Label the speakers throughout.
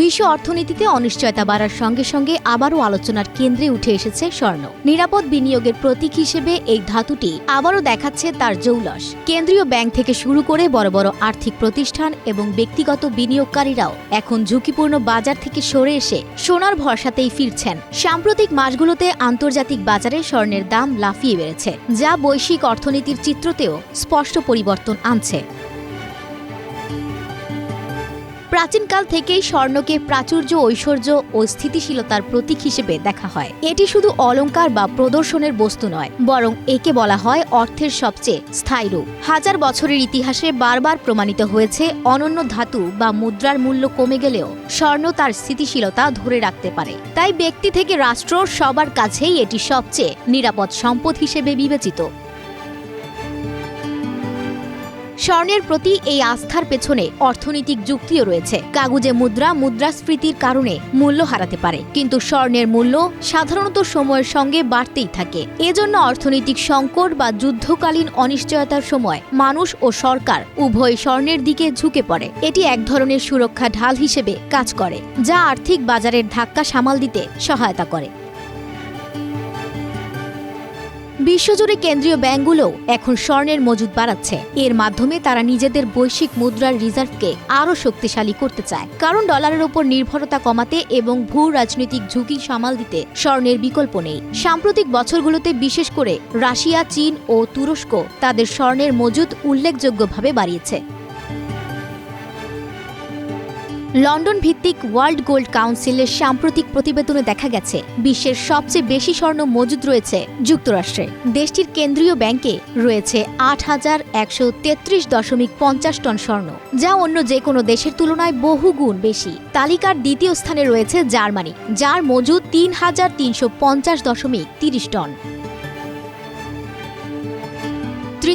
Speaker 1: বিশ্ব অর্থনীতিতে অনিশ্চয়তা বাড়ার সঙ্গে সঙ্গে আবারও আলোচনার কেন্দ্রে উঠে এসেছে স্বর্ণ। নিরাপদ বিনিয়োগের প্রতীক হিসেবে এই ধাতুটি আবারও দেখাচ্ছে তার জৌলস। কেন্দ্রীয় ব্যাংক থেকে শুরু করে বড় বড় আর্থিক প্রতিষ্ঠান এবং ব্যক্তিগত বিনিয়োগকারীরাও এখন ঝুঁকিপূর্ণ বাজার থেকে সরে এসে সোনার ভরসাতেই ফিরছেন। সাম্প্রতিক মাসগুলোতে আন্তর্জাতিক বাজারে স্বর্ণের দাম লাফিয়ে বেড়েছে, যা বৈশ্বিক অর্থনীতির চিত্রতেও স্পষ্ট পরিবর্তন আনছে। প্রাচীনকাল থেকেই স্বর্ণকে প্রাচুর্য, ঐশ্বর্য ও স্থিতিশীলতার প্রতীক হিসেবে দেখা হয়। এটি শুধু অলঙ্কার বা প্রদর্শনের বস্তু নয়, বরং একে বলা হয় অর্থের সবচেয়ে স্থায়ী রূপ। হাজার বছরের ইতিহাসে বারবার প্রমাণিত হয়েছে অনন্য ধাতু বা মুদ্রার মূল্য কমে গেলেও স্বর্ণ তার স্থিতিশীলতা ধরে রাখতে পারে। তাই ব্যক্তি থেকে রাষ্ট্র সবার কাছেই এটি সবচেয়ে নিরাপদ সম্পদ হিসেবে বিবেচিত। স্বর্ণের প্রতি এই আস্থার পেছনে অর্থনৈতিক যুক্তিও রয়েছে। কাগুজে মুদ্রা মুদ্রাস্ফীতির কারণে মূল্য হারাতে পারে। কিন্তু স্বর্ণের মূল্য সাধারণত সময়ের সঙ্গে বাড়তেই থাকে। এজন্য অর্থনৈতিক সংকট বা যুদ্ধকালীন অনিশ্চয়তার সময় মানুষ ও সরকার উভয় স্বর্ণের দিকে ঝুঁকে পড়ে। এটি এক ধরনের সুরক্ষা ঢাল হিসেবে কাজ করে, যা আর্থিক বাজারের ধাক্কা সামাল দিতে সহায়তা করে। বিশ্বজুড়ে কেন্দ্রীয় ব্যাংকগুলোও এখন স্বর্ণের মজুদ বাড়াচ্ছে। এর মাধ্যমে তারা নিজেদের বৈশ্বিক মুদ্রার রিজার্ভকে আরও শক্তিশালী করতে চায়। কারণ ডলারের ওপর নির্ভরতা কমাতে এবং ভূ রাজনৈতিক ঝুঁকি সামাল দিতে স্বর্ণের বিকল্প নেই। সাম্প্রতিক বছরগুলোতে বিশেষ করে রাশিয়া, চীন ও তুরস্ক তাদের স্বর্ণের মজুদ উল্লেখযোগ্যভাবে বাড়িয়েছে। লন্ডন ভিত্তিক ওয়ার্ল্ড গোল্ড কাউন্সিলের সাম্প্রতিক প্রতিবেদনে দেখা গেছে, বিশ্বের সবচেয়ে বেশি স্বর্ণ মজুদ রয়েছে যুক্তরাষ্ট্রে। দেশটির কেন্দ্রীয় ব্যাংকে রয়েছে আট হাজার একশো তেত্রিশ দশমিক পঞ্চাশ টন স্বর্ণ, যা অন্য যে কোনো দেশের তুলনায় বহু গুণ বেশি। তালিকার দ্বিতীয় স্থানে রয়েছে জার্মানি, যার মজুদ তিন হাজার তিনশো পঞ্চাশ দশমিক তিরিশ টন।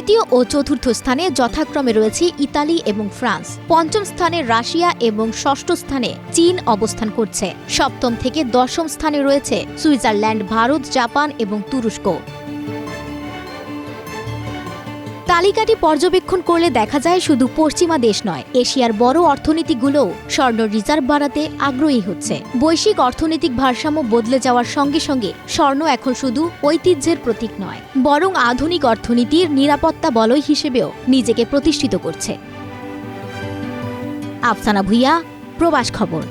Speaker 1: তৃতীয় ও চতুর্থ স্থানে যথাক্রমে রয়েছে ইতালি এবং ফ্রান্স। পঞ্চম স্থানে রাশিয়া এবং ষষ্ঠ স্থানে চীন অবস্থান করছে। সপ্তম থেকে দশম স্থানে রয়েছে সুইজারল্যান্ড, ভারত, জাপান এবং তুরস্ক। তালিকাটি পর্যবেক্ষণ করলে দেখা যায় শুধু পশ্চিমা দেশ নয়, এশিয়ার বড় অর্থনীতিগুলোও স্বর্ণ রিজার্ভ বাড়াতে আগ্রহী হচ্ছে। বৈশ্বিক অর্থনৈতিক ভারসাম্য বদলে যাওয়ার সঙ্গে সঙ্গে স্বর্ণ এখন শুধু ঐতিহ্যের প্রতীক নয়, বরং আধুনিক অর্থনীতির নিরাপত্তা বলয় হিসেবেও নিজেকে প্রতিষ্ঠিত করছে। আফসানা ভুইয়া, প্রবাস খবর।